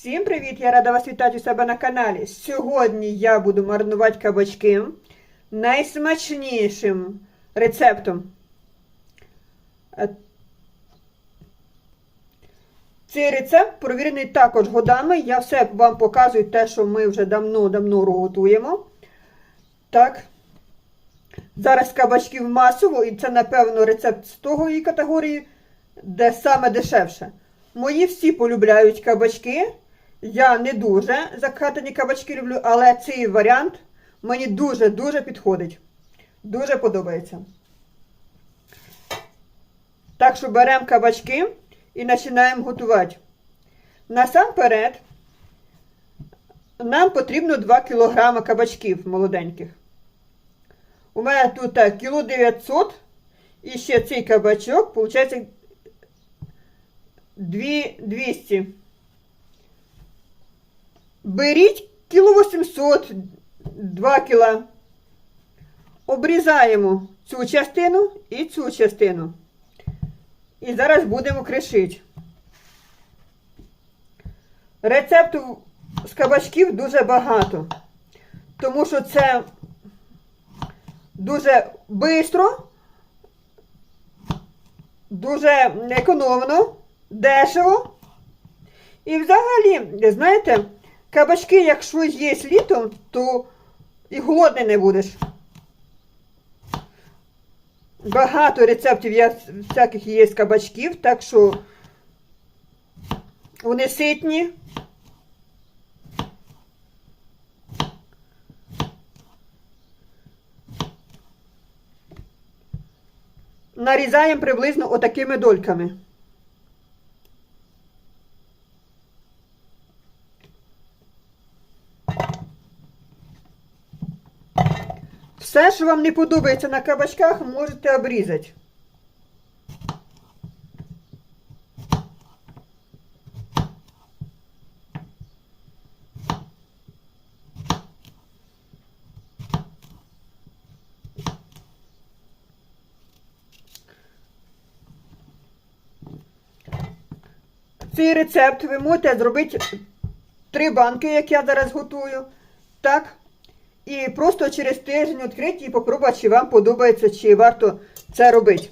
Всім привіт! Я рада вас вітати у себе на каналі. Сьогодні я буду маринувати кабачки найсмачнішим рецептом. Е, Цей рецепт провірений також годами. Я все вам показую те, що ми вже давно-давно готуємо. Так. Зараз кабачків масово, і це, напевно, рецепт з того категорії, де саме дешевше. Мої всі полюбляють кабачки. Я не дуже закатані кабачки люблю, але цей варіант мені дуже-дуже підходить. Дуже подобається. Так що беремо кабачки і починаємо готувати. Насамперед, нам потрібно 2 кг кабачків молоденьких. У мене тут кіло 900 і ще цей кабачок, виходить, 200. Беріть кіло 800, 2 кіла. Обрізаємо цю частину і цю частину. І зараз будемо кришити. Рецепту з кабачків дуже багато. Тому що це дуже швидко, дуже економно, дешево. І взагалі, знаєте, кабачки, якщо є літом, то і голодний не будеш. Багато рецептів я всяких є з кабачків, так що вони ситні. Нарізаємо приблизно отакими дольками. Все, що вам не подобається на кабачках, можете обрізати. Цей рецепт ви можете зробити три банки, як я зараз готую. Так. І просто через тиждень відкрити і попробувати, чи вам подобається, чи варто це робити.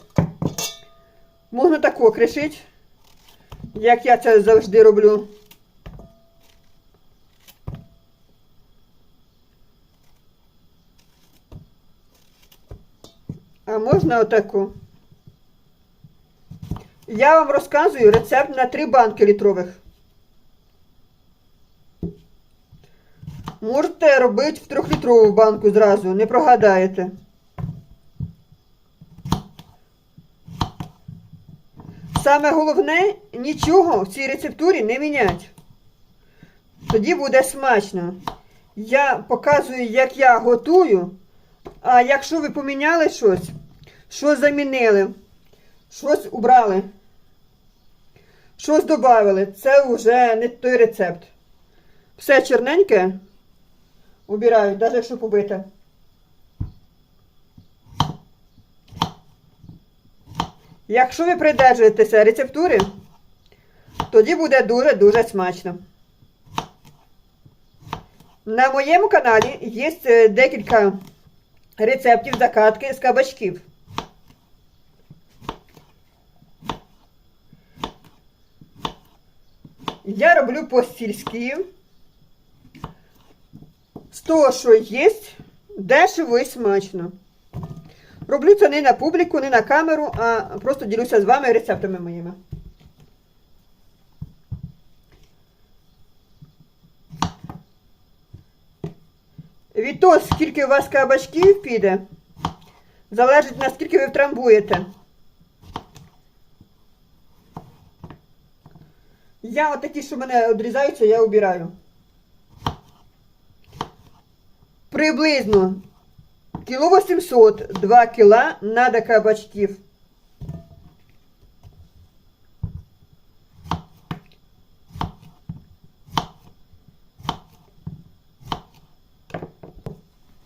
Можна тако кришити, як я це завжди роблю. А можна отаку. Я вам розказую рецепт на три банки літрових. Можете робити в трьохлітрову банку зразу, не прогадаєте. Саме головне, нічого в цій рецептурі не міняти. Тоді буде смачно. Я показую, як я готую. А якщо ви поміняли щось, щось замінили, щось убрали, щось додали, це вже не той рецепт. Все чорненьке убираю, навіть якщо побите. Якщо ви придержуєтеся рецептури, тоді буде дуже-дуже смачно. На моєму каналі є е, декілька рецептів закатки з кабачків. Я роблю по-сільськи. З того, що є, дешево і смачно. Роблю це не на публіку, не на камеру, а просто ділюся з вами рецептами моїми. Від того, скільки у вас кабачків піде, залежить наскільки ви втрамбуєте. Я отакі, що мене відрізаються, я обираю. Приблизно кіло 800, 2 кіла надо кабачків.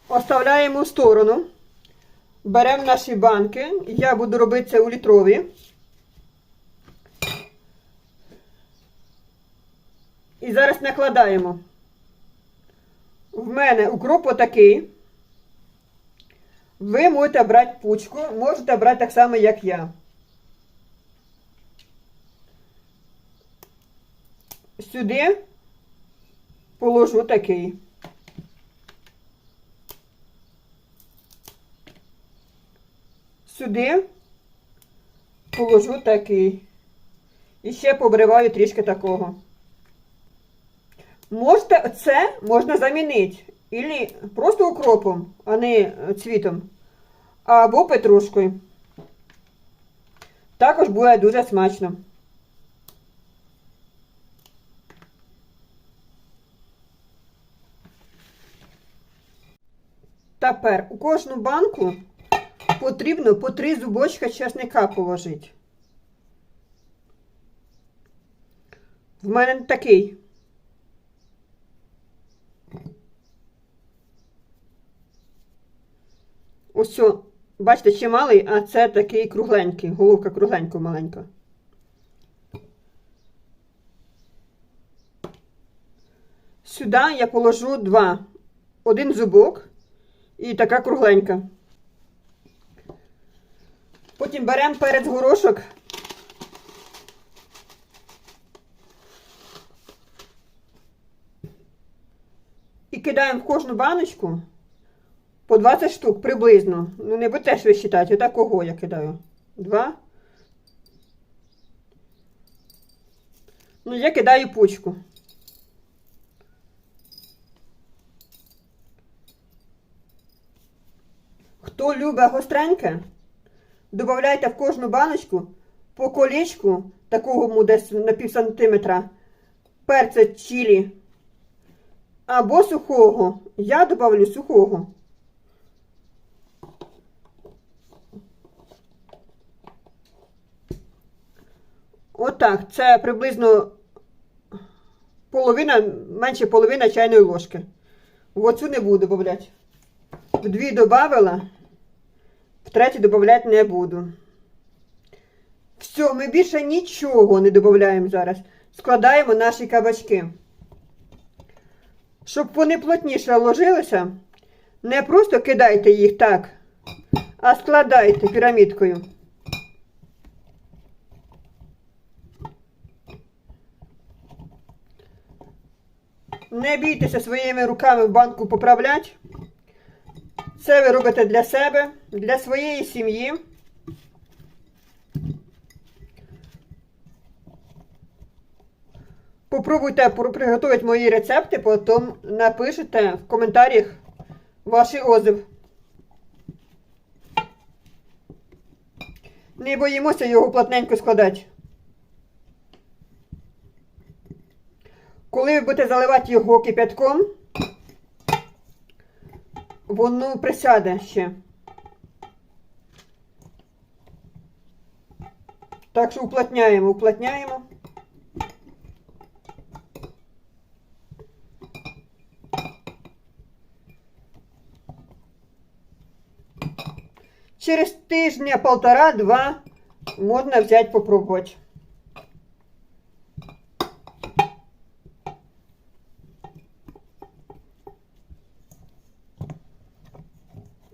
Оставляємо в сторону. Беремо наші банки. Я буду робити це у літрові. І зараз накладаємо. В мене укроп отакий. Ви можете брати пучку, можете брати так само, як я. Сюди положу такий. Сюди положу такий. І ще побриваю трішки такого. Можете це можна замінити. Ілі просто укропом, а не цвітом. Або петрушкою. Також буде дуже смачно. Тепер у кожну банку потрібно по три зубочка чесника положити. В мене такий. Ось, бачите, ще малий, а це такий кругленький, головка кругленька маленька. Сюди я положу два. Один зубок і така кругленька. Потім беремо перець горошок. І кидаємо в кожну баночку по 20 штук приблизно. Ну, не будете ж ви вважати, я кидаю. Два. Ну, я кидаю пучку. Хто любить гостреньке, додавайте в кожну баночку по колечку, такого десь на пів сантиметра, перця чилі або сухого. Я добавлю сухого. Отак, це приблизно половина, менше половина чайної ложки. Оцю не буду додавати. В дві додавала, в третій додавати не буду. Все, ми більше нічого не додаємо зараз. Складаємо наші кабачки. Щоб вони плотніше ложилися, не просто кидайте їх так, а складайте пірамідкою. Не бійтеся своїми руками в банку поправляти. Це ви робите для себе, для своєї сім'ї. Попробуйте приготувати мої рецепти, потім напишите в коментарях ваш отзыв. Не боїмося його плотненько складати. Коли ви будете заливати його кипятком, воно присяде ще. Так що уплотняємо, уплотняємо. Через тижня полтора-два можна взяти попробувати.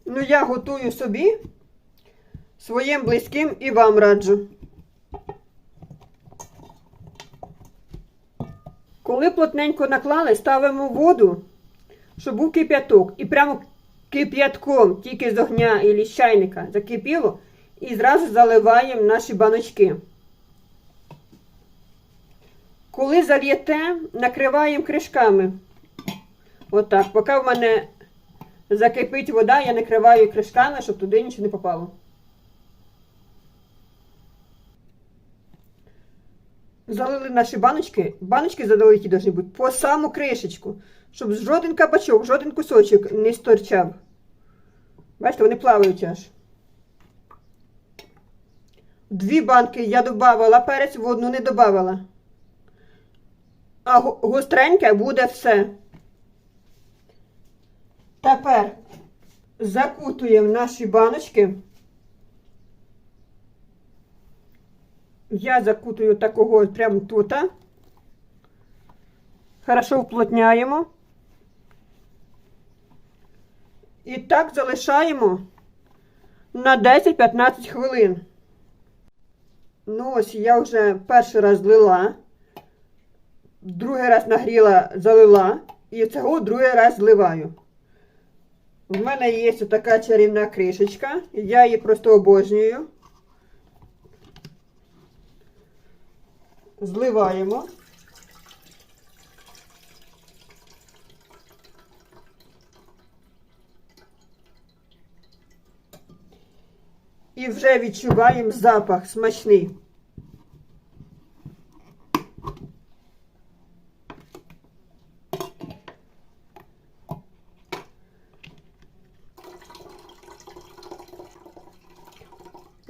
Ну, я готую собі, своїм близьким і вам раджу. Коли плотненько наклали, ставимо воду, щоб був кип'яток. І прямо кип'ятком, тільки з огня і з чайника закипіло, і зразу заливаємо наші баночки. Коли зальєте, накриваємо кришками. Отак. Поки в мене закипить вода, я накриваю кришками, щоб туди нічого не попало. Залили наші баночки. Баночки задалиті повинні бути по саму кришечку, щоб жоден кабачок, жоден кусочок не сторчав. Бачите, вони плавають аж. Дві банки я додавала перець, в одну не додавала. А гостреньке буде все. Тепер закутуємо наші баночки. Я закутую такого прямо тут. Хорошо вплотняємо. І так залишаємо на 10-15 хвилин. Ну, ось я вже перший раз злила, другий раз нагріла, залила, і цього другий раз зливаю. В мене є така чарівна кришечка, я її просто обожнюю. Зливаємо. І вже відчуваємо запах смачний.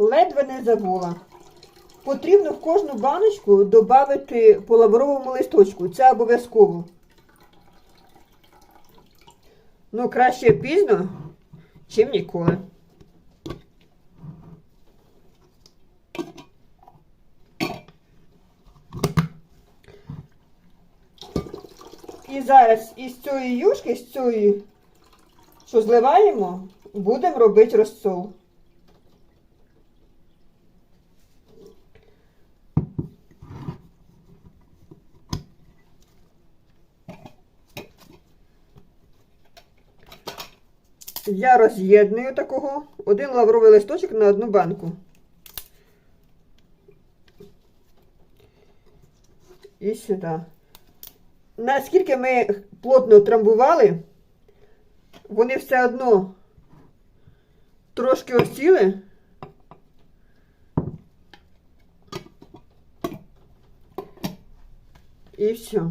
Ледве не забула. Потрібно в кожну баночку додати по лавровому листочку. Це обов'язково. Ну, краще пізно, чим ніколи. І зараз із цієї юшки, з цієї, що зливаємо, будемо робити розсол. Я роз'єдную такого один лавровий листочок на одну банку. І сюди. Наскільки ми плотно трамбували, вони все одно трошки осіли. І все.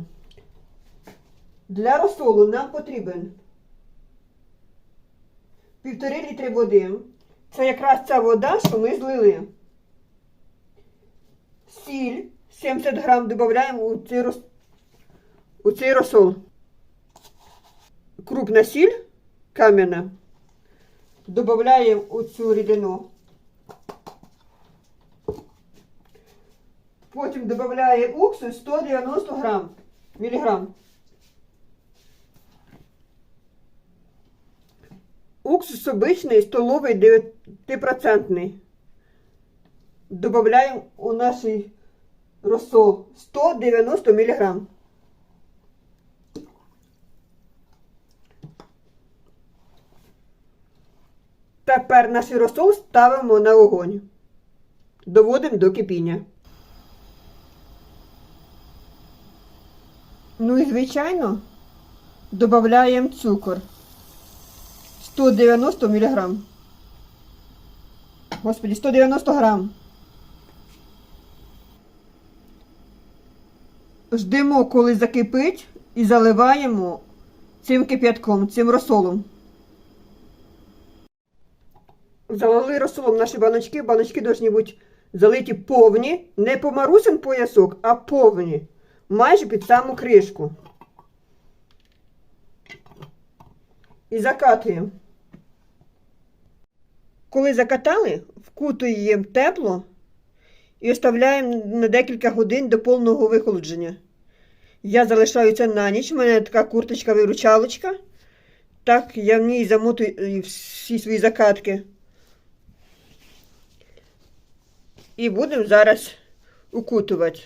Для розсолу нам потрібен півтори літри води. Це якраз ця вода, що ми злили. Сіль 70 грам додаємо у цей, роз... у цей розсол. Крупна сіль кам'яна. Додаємо у цю рідину. Потім додаємо уксус 190 грам, міліграм. Уксус обичний, столовий 9%. Добавляємо у наш розсол 190 мг. Тепер наш розсол ставимо на огонь. Доводимо до кипіння. Ну і звичайно додаємо цукор. 190 міліграм. Господи, 190 грам. Ждемо, коли закипить, і заливаємо цим кип'ятком, цим розсолом. Залили розсолом наші баночки. Баночки повинні бути залиті повні, не по марусин поясок, а повні. Майже під саму кришку. І закатуємо. Коли закатали, вкутуємо тепло і оставляємо на декілька годин до повного вихолодження. Я залишаю це на ніч. У мене така курточка-виручалочка. Так, я в ній замотую всі свої закатки. І будемо зараз укутувати.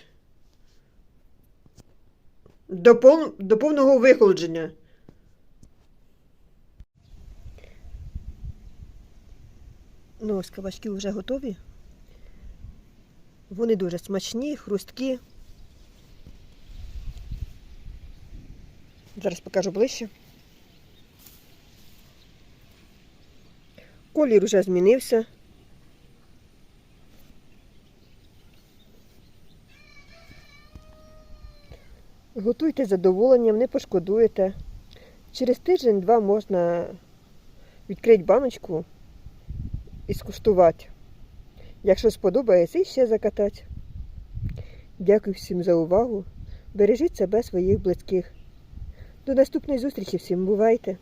До, пов... до повного вихолодження. Ну, ось вже готові. Вони дуже смачні, хрусткі. Зараз покажу ближче. Колір вже змінився. Готуйте з задоволенням, не пошкодуєте. Через тиждень-два можна відкрити баночку і скуштувати. Якщо сподобається, і ще закатати. Дякую всім за увагу. Бережіть себе своїх близьких. До наступної зустрічі всім бувайте!